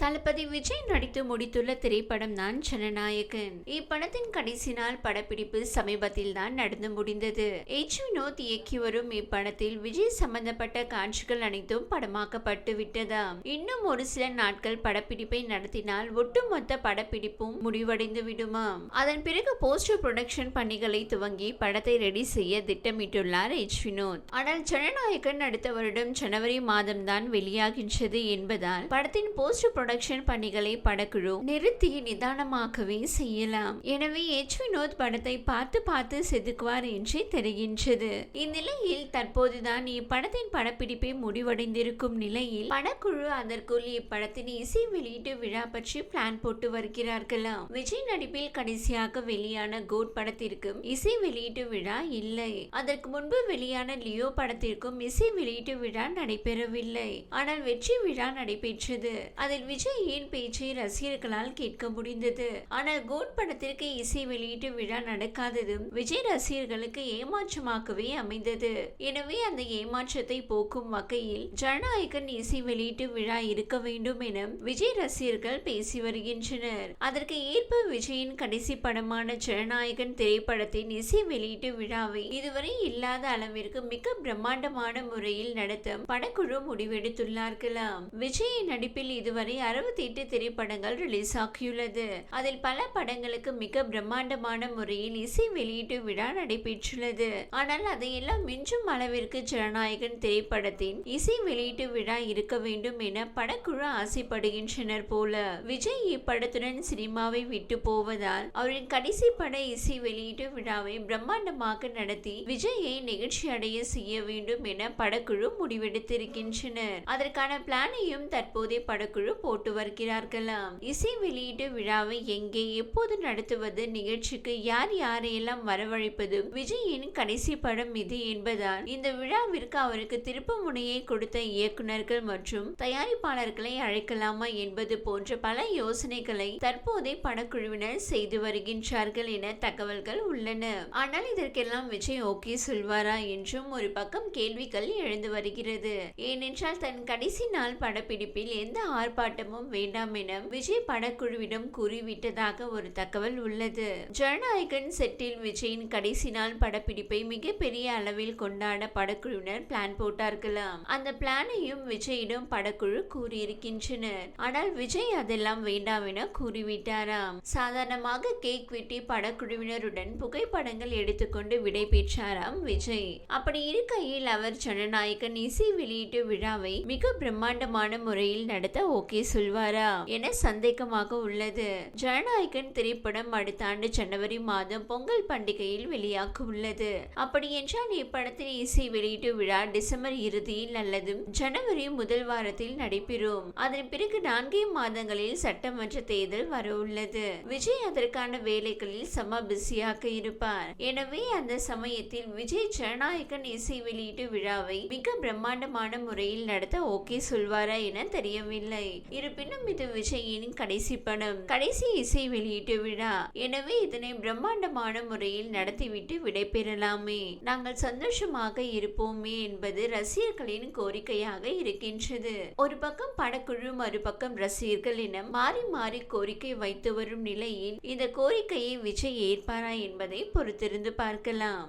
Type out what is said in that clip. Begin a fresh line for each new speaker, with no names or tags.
தளபதி விஜய் நடித்து முடித்துள்ள திரைப்படம் தான் ஜனநாயகன். இப்படத்தின் கடைசி நாள் படப்பிடிப்பு சமீபத்தில் தான் நடந்து முடிந்தது. எச் வினோத் இயக்கி வரும் இப்படத்தில் விஜய் சம்பந்தப்பட்ட காட்சிகள் அனைத்தும் படமாக்கப்பட்டு விட்டதாம். இன்னும் ஒரு சில நாட்கள் படப்பிடிப்பை நடத்தினால் ஒட்டுமொத்த படப்பிடிப்பும் முடிவடைந்து விடுமாம். அதன் பிறகு போஸ்டர் ப்ரொடக்ஷன் பணிகளை துவங்கி படத்தை ரெடி செய்ய திட்டமிட்டுள்ளார் எச் வினோத் ஆனால் ஜனநாயகன் அடுத்த வருடம் ஜனவரி மாதம்தான் வெளியாகின்றது என்பதால் படத்தின் போஸ்டர் ப்ரொடக்ஷன் பணிகளை படக்குழு நிறுத்தி நிதானமாகவே செய்யலாம். எனவே எச் வினோத் படத்தை பார்த்து பார்த்து செதுக்குவார் என்றே தெரிகின்றது. இந்நிலையில் தற்போதுதான் இப்படத்தின் படப்பிடிப்பை முடிவடைந்திருக்கும் நிலையில் படக்குழு அதற்குள் இப்படத்தின் இசை வெளியீட்டு விழா பற்றி பிளான் போட்டு வருகிறார்களாம். விஜய் நடிப்பில் கடைசியாக வெளியான கோட் படத்திற்கும் இசை வெளியீட்டு விழா இல்லை. அதற்கு முன்பு வெளியான லியோ படத்திற்கும் இசை வெளியீட்டு விழா நடைபெறவில்லை. ஆனால் வெற்றி விழா நடைபெற்றது. அதில் விஜயின் பேச்சை ரசிகர்களால் கேட்க முடிந்தது? ஆனால் கோட் படத்திற்கு இசை வெளியீட்டு விழா நடக்காததும் விஜய் ரசிகர்களுக்கு ஏமாற்றமாகவே அமைந்தது. எனவே அந்த ஏமாற்றத்தை போக்கும் வகையில் ஜனநாயகன் இசை வெளியீட்டு விழா இருக்க வேண்டும் என விஜய் ரசிகர்கள் பேசி வருகின்றனர். அதற்கு ஏற்ப விஜயின் கடைசி படமான ஜனநாயகன் திரைப்படத்தின் இசை வெளியீட்டு விழாவை இதுவரை இல்லாத அளவிற்கு மிக பிரம்மாண்டமான முறையில் நடத்த படக்குழு முடிவெடுத்துள்ளார்களாம். விஜயின் நடிப்பில் இதுவரை அறுபத்தி எட்டு திரைப்படங்கள் ரிலீஸ் ஆகியுள்ளது. அதில் பல படங்களுக்கு மிக பிரம்மாண்டமான முறையில் இசை வெளியீட்டு விழா நடைபெற்றுள்ளது. ஆனால் அதையெல்லாம் மிஞ்சும் அளவிற்கு ஜனநாயகன் திரைப்படத்தின் இசை வெளியீட்டு விழா இருக்க வேண்டும் என படக்குழு ஆசைப்படுகின்றனர் போல. விஜய் இப்படத்துடன் சினிமாவை விட்டு போவதால் அவரின் கடைசி பட இசை வெளியீட்டு விழாவை பிரம்மாண்டமாக நடத்தி விஜயை நிகழ்ச்சி அடைய செய்ய வேண்டும் என படக்குழு முடிவெடுத்திருக்கின்றனர். அதற்கான பிளானையும் தற்போதைய படக்குழு போட்டு வருகிறார்களாம். இசை வெளியீட்டு விழாவை எங்கே எப்போது நடத்துவது நிகழ்ச்சிக்கு யார் யாரையெல்லாம் வரவழைப்பது விஜயின் கடைசி படம் இது என்பதால் இந்த விழாவிற்கு அவருக்கு திருப்பு முனையை கொடுத்த இயக்குனர்கள் மற்றும் தயாரிப்பாளர்களை அழைக்கலாமா என்பது போன்ற பல யோசனைகளை தற்போதைய படக்குழுவினர் செய்து வருகின்றார்கள் என தகவல்கள் உள்ளன. ஆனால் இதற்கெல்லாம் விஜய் ஓகே சொல்வாரா என்றும் ஒரு பக்கம் கேள்விகள் எழுந்து வருகிறது. ஏனென்றால் தன் கடைசி நாள் படப்பிடிப்பில் எந்த ஆர்ப்பாட்டம் திட்டமும் வேண்டாம் என விஜய் படக்குழுவிடம் கூறிவிட்டதாக ஒரு தகவல் உள்ளது. ஜனநாயகன் செட்டில் விஜயின் கடைசி நாள் படப்பிடிப்பை மிகப்பெரிய அளவில் கொண்டாட படக்குழுவினர் பிளான் போட்டார்களாம். அந்த பிளானையும் விஜயிடம் படக்குழு கூறியிருக்கின்றனர். ஆனால் விஜய் அதெல்லாம் வேண்டாம் என கூறிவிட்டாராம். சாதாரணமாக கேக் வெட்டி படக்குழுவினருடன் புகைப்படங்கள் எடுத்துக்கொண்டு விடை பெற்றாராம் விஜய். அப்படி இருக்கையில் அவர் ஜனநாயகன் இசை வெளியீட்டு விழாவை மிக பிரம்மாண்டமான முறையில் நடத்த ஓகே சொல்வாரா என சந்தேகமாக உள்ளது. ஜனநாயகன் திரைப்படம் அடுத்த ஆண்டு ஜனவரி மாதம் பொங்கல் பண்டிகையில் வெளியாக உள்ளது. அப்படி என்றால் இப்படத்தின் இசை வெளியீட்டு விழா டிசம்பர் இறுதியில் அல்லது ஜனவரி முதல் வாரத்தில் நடைபெறும். அதன் பிறகு நான்கே மாதங்களில் சட்டமன்ற தேர்தல் வர உள்ளது. விஜய் அதற்கான வேலைகளில் சம பிஸியாக இருப்பார். எனவே அந்த சமயத்தில் விஜய் ஜனநாயகன் இசை வெளியீட்டு விழாவை மிக பிரம்மாண்டமான முறையில் நடத்த ஓகே சொல்வாரா என தெரியவில்லை. இருப்பினும் இது விஜயின் கடைசி படம். கடைசி இசை வெளியீட்டு விழா எனவே இதனை பிரம்மாண்டமான முறையில் நடத்திவிட்டு விடைபெறலாமே நாங்கள் சந்தோஷமாக இருப்போமே என்பது ரசிகர்களின் கோரிக்கையாக இருக்கின்றது. ஒரு பக்கம் படக்குழு மறுபக்கம் ரசிகர்கள் என மாறி மாறி கோரிக்கை வைத்து வரும் நிலையில் இந்த கோரிக்கையை விஜய் ஏற்பாரா என்பதை பொறுத்திருந்து பார்க்கலாம்.